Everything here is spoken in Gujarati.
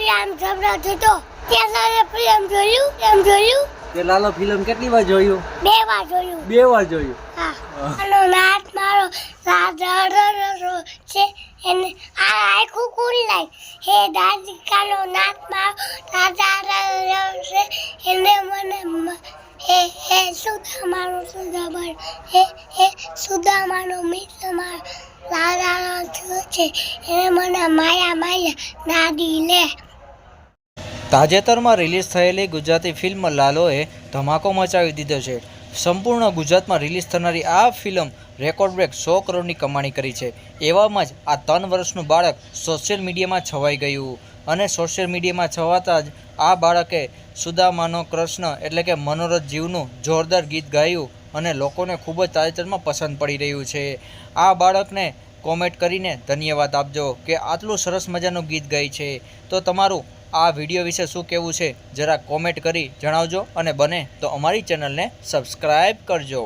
પ્રેમ સંભળાવ થતો ત્યાં પ્રેમ જોયું? પ્રેમ જોયું? તે લાલો ફિલ્મ કેટલી વાર જોયું? બે વાર જોયું. બે વાર જોયું. હા. આનો નાથ મારો રાધા છે. એને આ આખું લાઈ હે દાદિકાનો નાથ મારો રાધા છે. એને મને હે હે સુદામાનો સુદામાનો હે હે સુદામાનો મિત્ર મારો રાધા છે. એને મને માયા માયા દાદી લે. તાજેતરમાં રિલીઝ થયેલી ગુજરાતી ફિલ્મ લાલોએ ધમાકો મચાવી દીધો છે. સંપૂર્ણ ગુજરાતમાં રિલીઝ થનારી આ ફિલ્મ રેકોર્ડ બ્રેક સો કરોડની કમાણી કરી છે. એવામાં જ આ ત્રણ વર્ષનું બાળક સોશિયલ મીડિયામાં છવાઈ ગયું. અને સોશિયલ મીડિયામાં છવાતા જ આ બાળકે સુદામાનો કૃષ્ણ એટલે કે મનોરથ જીવનું જોરદાર ગીત ગાયું અને લોકોને ખૂબ જ તાજેતરમાં પસંદ પડી રહ્યું છે. આ બાળકને કોમેન્ટ કરીને ધન્યવાદ આપજો કે આટલું સરસ મજાનું ગીત ગાય છે. તો તમારું આ વીડિયો વિશે શું કહેવું છે જરા કોમેન્ટ કરી જણાવજો અને બને તો અમારી ચેનલને સબસ્ક્રાઈબ કરજો.